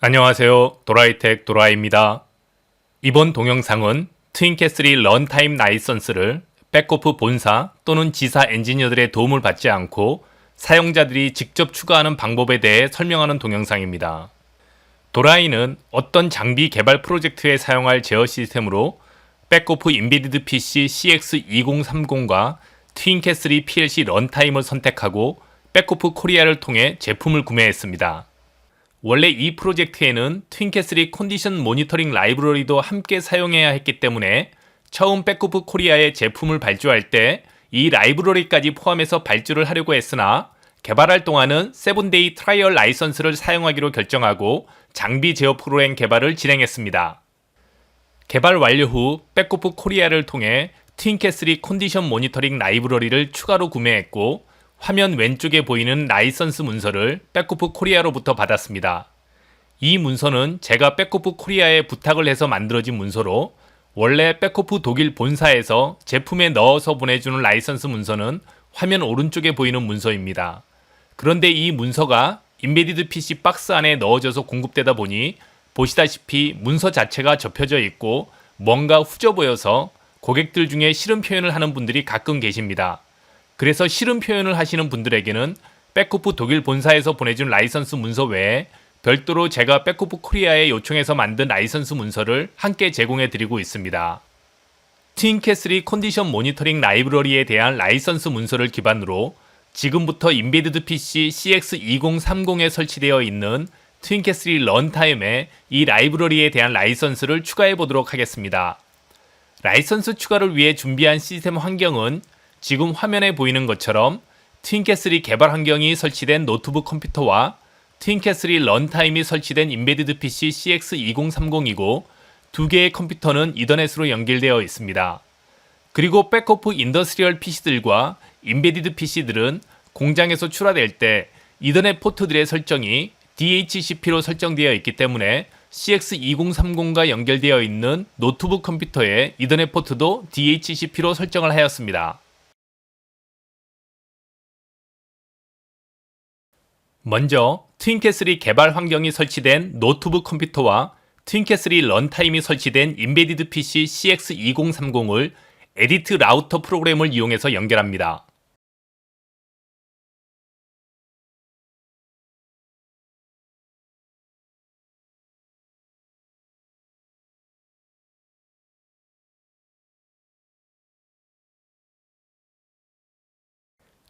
안녕하세요. 도라이텍 도라이입니다. 이번 동영상은 트윈캐슬이 런타임 라이선스를 백오프 본사 또는 지사 엔지니어들의 도움을 받지 않고 사용자들이 직접 추가하는 방법에 대해 설명하는 동영상입니다. 도라이는 어떤 장비 개발 프로젝트에 사용할 제어 시스템으로 백오프 인베디드 PC CX2030과 트윈캐슬이 PLC 런타임을 선택하고 백오프 코리아를 통해 제품을 구매했습니다. 원래 이 프로젝트에는 트윈캐슬이 컨디션 모니터링 라이브러리도 함께 사용해야 했기 때문에 처음 백오프 코리아의 제품을 발주할 때 이 라이브러리까지 포함해서 발주를 하려고 했으나 개발할 동안은 세븐데이 트라이얼 라이선스를 사용하기로 결정하고 장비 제어 프로그램 개발을 진행했습니다. 개발 완료 후 백오프 코리아를 통해 트윈캐슬이 컨디션 모니터링 라이브러리를 추가로 구매했고 화면 왼쪽에 보이는 라이선스 문서를 백오프 코리아로부터 받았습니다. 이 문서는 제가 백오프 코리아에 부탁을 해서 만들어진 문서로 원래 백오프 독일 본사에서 제품에 넣어서 보내주는 라이선스 문서는 화면 오른쪽에 보이는 문서입니다. 그런데 이 문서가 인베디드 PC 박스 안에 넣어져서 공급되다 보니 보시다시피 문서 자체가 접혀져 있고 뭔가 후져 보여서 고객들 중에 싫은 표현을 하는 분들이 가끔 계십니다. 그래서 싫은 표현을 하시는 분들에게는 백오프 독일 본사에서 보내준 라이선스 문서 외에 별도로 제가 백오프 코리아에 요청해서 만든 라이선스 문서를 함께 제공해 드리고 있습니다. 틴캐슬이 컨디션 모니터링 라이브러리에 대한 라이선스 문서를 기반으로 지금부터 인베디드 PC CX2030에 설치되어 있는 트윈캐슬이 런타임에 이 라이브러리에 대한 라이선스를 추가해 보도록 하겠습니다. 라이선스 추가를 위해 준비한 시스템 환경은 지금 화면에 보이는 것처럼 트윈캐슬이 개발 환경이 설치된 노트북 컴퓨터와 트윈캐슬이 런타임이 설치된 인베디드 PC CX2030이고 두 개의 컴퓨터는 이더넷으로 연결되어 있습니다. 그리고 백오프 인더스트리얼 PC들과 인베디드 PC들은 공장에서 출하될 때 이더넷 포트들의 설정이 DHCP로 설정되어 있기 때문에 CX2030과 연결되어 있는 노트북 컴퓨터의 이더넷 포트도 DHCP로 설정을 하였습니다. 먼저 트윈캐슬이 개발 환경이 설치된 노트북 컴퓨터와 트윈캐슬이 런타임이 설치된 인베디드 PC CX2030을 에디트 라우터 프로그램을 이용해서 연결합니다.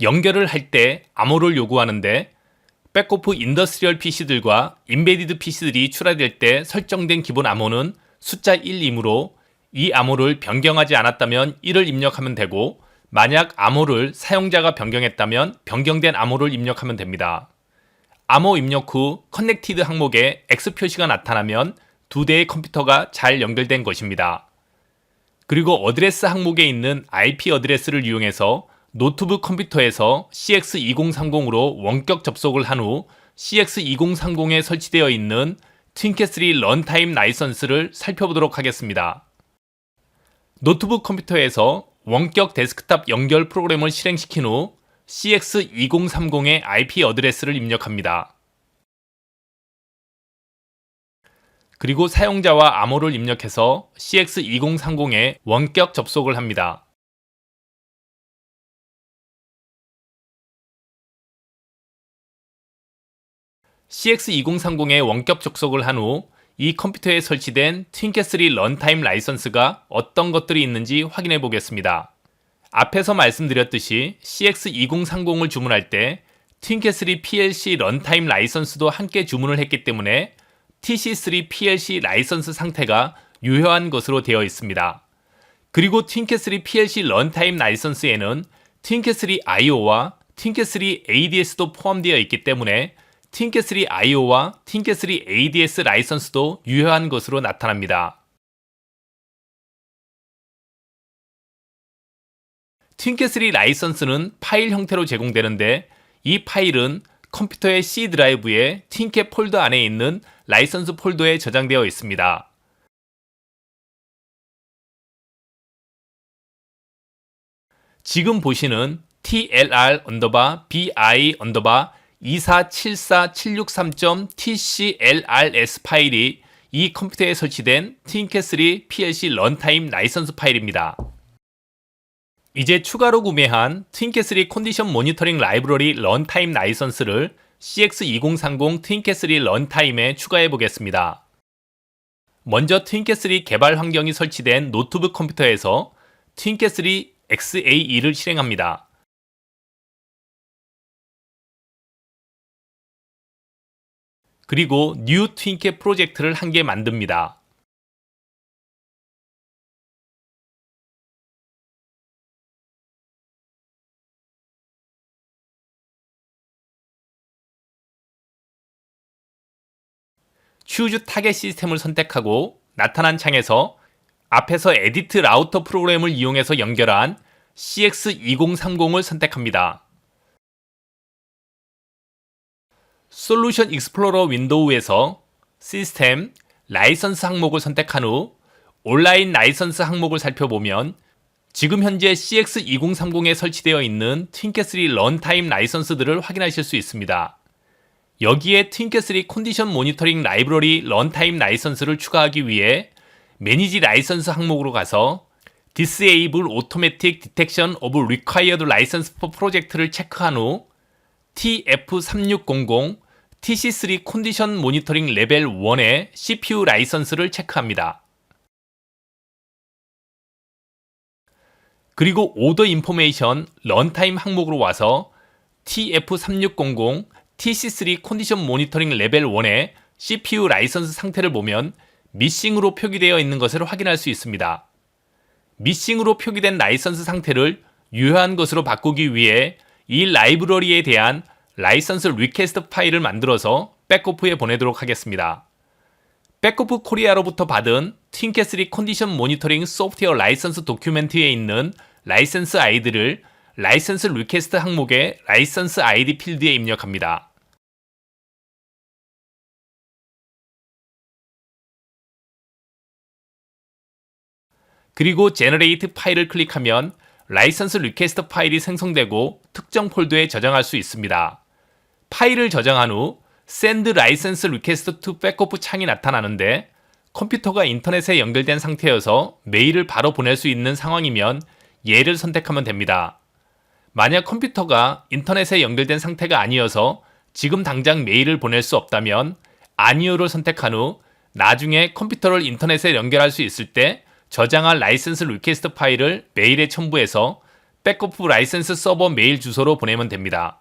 연결을 할 때 암호를 요구하는데 백오프 인더스트리얼 PC들과 인베디드 PC들이 출하될 때 설정된 기본 암호는 숫자 1이므로 이 암호를 변경하지 않았다면 1을 입력하면 되고 만약 암호를 사용자가 변경했다면 변경된 암호를 입력하면 됩니다. 암호 입력 후 커넥티드 항목에 X 표시가 나타나면 두 대의 컴퓨터가 잘 연결된 것입니다. 그리고 어드레스 항목에 있는 IP 어드레스를 이용해서 노트북 컴퓨터에서 CX2030으로 원격 접속을 한 후 CX2030에 설치되어 있는 틴캐슬이 런타임 라이선스를 살펴보도록 하겠습니다. 노트북 컴퓨터에서 원격 데스크탑 연결 프로그램을 실행시킨 후 CX2030의 IP 어드레스를 입력합니다. 그리고 사용자와 암호를 입력해서 CX2030에 원격 접속을 합니다. CX2030에 원격 접속을 한 후 이 컴퓨터에 설치된 틴캐슬이 런타임 라이선스가 어떤 것들이 있는지 확인해 보겠습니다. 앞에서 말씀드렸듯이 CX2030을 주문할 때 틴캐슬이 PLC 런타임 라이선스도 함께 주문을 했기 때문에 TC3 PLC 라이선스 상태가 유효한 것으로 되어 있습니다. 그리고 틴캐슬이 PLC 런타임 라이선스에는 틴캐슬이 IO와 틴캐슬이 ADS도 포함되어 있기 때문에 틴캐슬이 IO와 틴캐슬이 ADS 라이선스도 유효한 것으로 나타납니다. 틴캐슬이 라이선스는 파일 형태로 제공되는데 이 파일은 컴퓨터의 C 드라이브에 틴캐 폴더 안에 있는 라이선스 폴더에 저장되어 있습니다. 지금 보시는 TLR 언더바 BI 언더바 2474763.tclrs 파일이 이 컴퓨터에 설치된 틴캐슬이 PLC 런타임 라이선스 파일입니다. 이제 추가로 구매한 틴캐슬이 컨디션 모니터링 라이브러리 런타임 라이선스를 CX2030 틴캐슬이 런타임에 추가해 보겠습니다. 먼저 틴캐슬이 개발 환경이 설치된 노트북 컴퓨터에서 틴캐슬이 XA2를 실행합니다. 그리고 뉴 틴캐 프로젝트를 한 개 만듭니다. 추즈 타겟 시스템을 선택하고 나타난 창에서 앞에서 에디트 라우터 프로그램을 이용해서 연결한 CX2030을 선택합니다. 솔루션 익스플로러 윈도우에서 시스템, 라이선스 항목을 선택한 후 온라인 라이선스 항목을 살펴보면 지금 현재 CX2030에 설치되어 있는 틴캐슬이 런타임 라이선스들을 확인하실 수 있습니다. 여기에 틴캐슬이 컨디션 모니터링 라이브러리 런타임 라이선스를 추가하기 위해 매니지 라이선스 항목으로 가서 Disable Automatic Detection of Required License for Project를 체크한 후 TF3600 TC3 컨디션 모니터링 레벨 1의 CPU 라이선스를 체크합니다. 그리고 오더 인포메이션 런타임 항목으로 와서 TF3600 TC3 컨디션 모니터링 레벨 1의 CPU 라이선스 상태를 보면 미싱으로 표기되어 있는 것을 확인할 수 있습니다. 미싱으로 표기된 라이선스 상태를 유효한 것으로 바꾸기 위해 이 라이브러리에 대한 라이선스 리퀘스트 파일을 만들어서 백오프에 보내도록 하겠습니다. 백오프 코리아로부터 받은 틴캐슬이 컨디션 모니터링 소프트웨어 라이선스 도큐멘트에 있는 라이선스 아이디를 라이선스 리퀘스트 항목의 라이선스 아이디 필드에 입력합니다. 그리고 제너레이트 파일을 클릭하면 라이선스 리퀘스트 파일이 생성되고 특정 폴더에 저장할 수 있습니다. 파일을 저장한 후 Send License Request to Backup 창이 나타나는데 컴퓨터가 인터넷에 연결된 상태여서 메일을 바로 보낼 수 있는 상황이면 얘를 선택하면 됩니다. 만약 컴퓨터가 인터넷에 연결된 상태가 아니어서 지금 당장 메일을 보낼 수 없다면 아니오를 선택한 후 나중에 컴퓨터를 인터넷에 연결할 수 있을 때 저장할 라이센스 리퀘스트 파일을 메일에 첨부해서 백오프 라이센스 서버 메일 주소로 보내면 됩니다.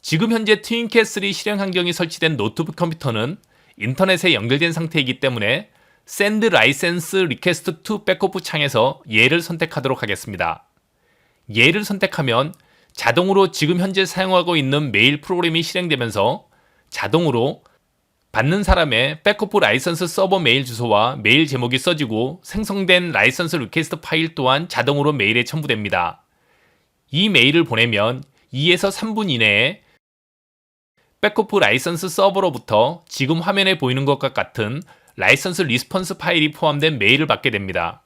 지금 현재 트윈캐슬이 실행 환경이 설치된 노트북 컴퓨터는 인터넷에 연결된 상태이기 때문에 Send License Request to Backup 창에서 얘를 선택하도록 하겠습니다. 얘를 선택하면 자동으로 지금 현재 사용하고 있는 메일 프로그램이 실행되면서 자동으로 받는 사람의 백오프 라이선스 서버 메일 주소와 메일 제목이 써지고 생성된 라이선스 리퀘스트 파일 또한 자동으로 메일에 첨부됩니다. 이 메일을 보내면 2에서 3분 이내에 백오프 라이선스 서버로부터 지금 화면에 보이는 것과 같은 라이선스 리스폰스 파일이 포함된 메일을 받게 됩니다.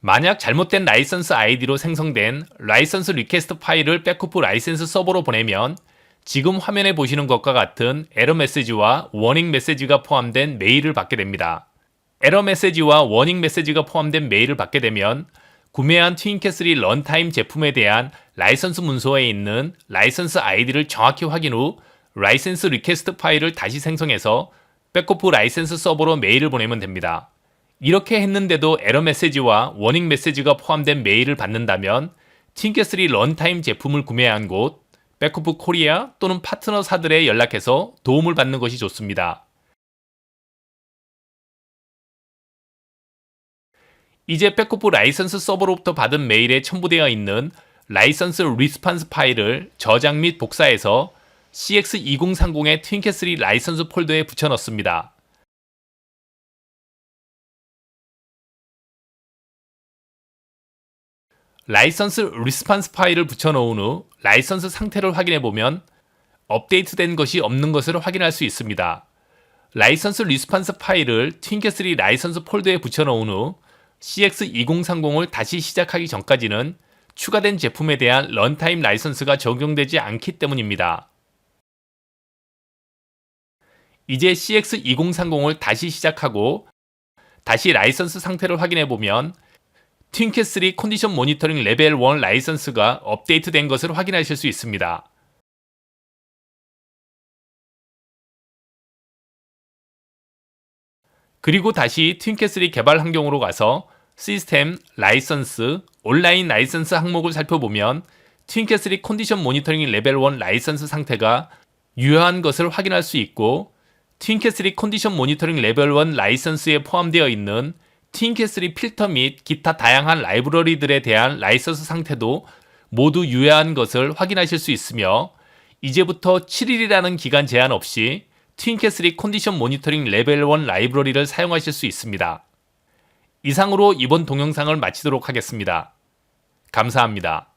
만약 잘못된 라이선스 아이디로 생성된 라이선스 리퀘스트 파일을 백오프 라이선스 서버로 보내면 지금 화면에 보시는 것과 같은 에러 메시지와 워닝 메시지가 포함된 메일을 받게 됩니다. 에러 메시지와 워닝 메시지가 포함된 메일을 받게 되면 구매한 트윈캐슬이 런타임 제품에 대한 라이선스 문서에 있는 라이선스 아이디를 정확히 확인 후 라이센스 리퀘스트 파일을 다시 생성해서 백오프 라이센스 서버로 메일을 보내면 됩니다. 이렇게 했는데도 에러 메시지와 워닝 메시지가 포함된 메일을 받는다면 틴캐슬이 런타임 제품을 구매한 곳 백오프 코리아 또는 파트너사들에 연락해서 도움을 받는 것이 좋습니다. 이제 백오프 라이선스 서버로부터 받은 메일에 첨부되어 있는 라이선스 리스판스 파일을 저장 및 복사해서 CX2030의 트윈캐슬이 라이선스 폴더에 붙여넣습니다. 라이선스 리스판스 파일을 붙여놓은 후 라이선스 상태를 확인해 보면 업데이트된 것이 없는 것을 확인할 수 있습니다. 라이선스 리스판스 파일을 틴캐슬이 라이선스 폴더에 붙여놓은 후 CX2030을 다시 시작하기 전까지는 추가된 제품에 대한 런타임 라이선스가 적용되지 않기 때문입니다. 이제 CX2030을 다시 시작하고 다시 라이선스 상태를 확인해 보면 틴캣3 컨디션 모니터링 레벨 1 라이선스가 업데이트된 것을 확인하실 수 있습니다. 그리고 다시 틴캣3 개발 환경으로 가서 시스템, 라이선스, 온라인 라이선스 항목을 살펴보면 틴캣3 컨디션 모니터링 레벨 1 라이선스 상태가 유효한 것을 확인할 수 있고 틴캣3 컨디션 모니터링 레벨 1 라이선스에 포함되어 있는 틴캣3 필터 및 기타 다양한 라이브러리들에 대한 라이선스 상태도 모두 유효한 것을 확인하실 수 있으며 이제부터 7일이라는 기간 제한 없이 틴캣3 컨디션 모니터링 레벨 1 라이브러리를 사용하실 수 있습니다. 이상으로 이번 동영상을 마치도록 하겠습니다. 감사합니다.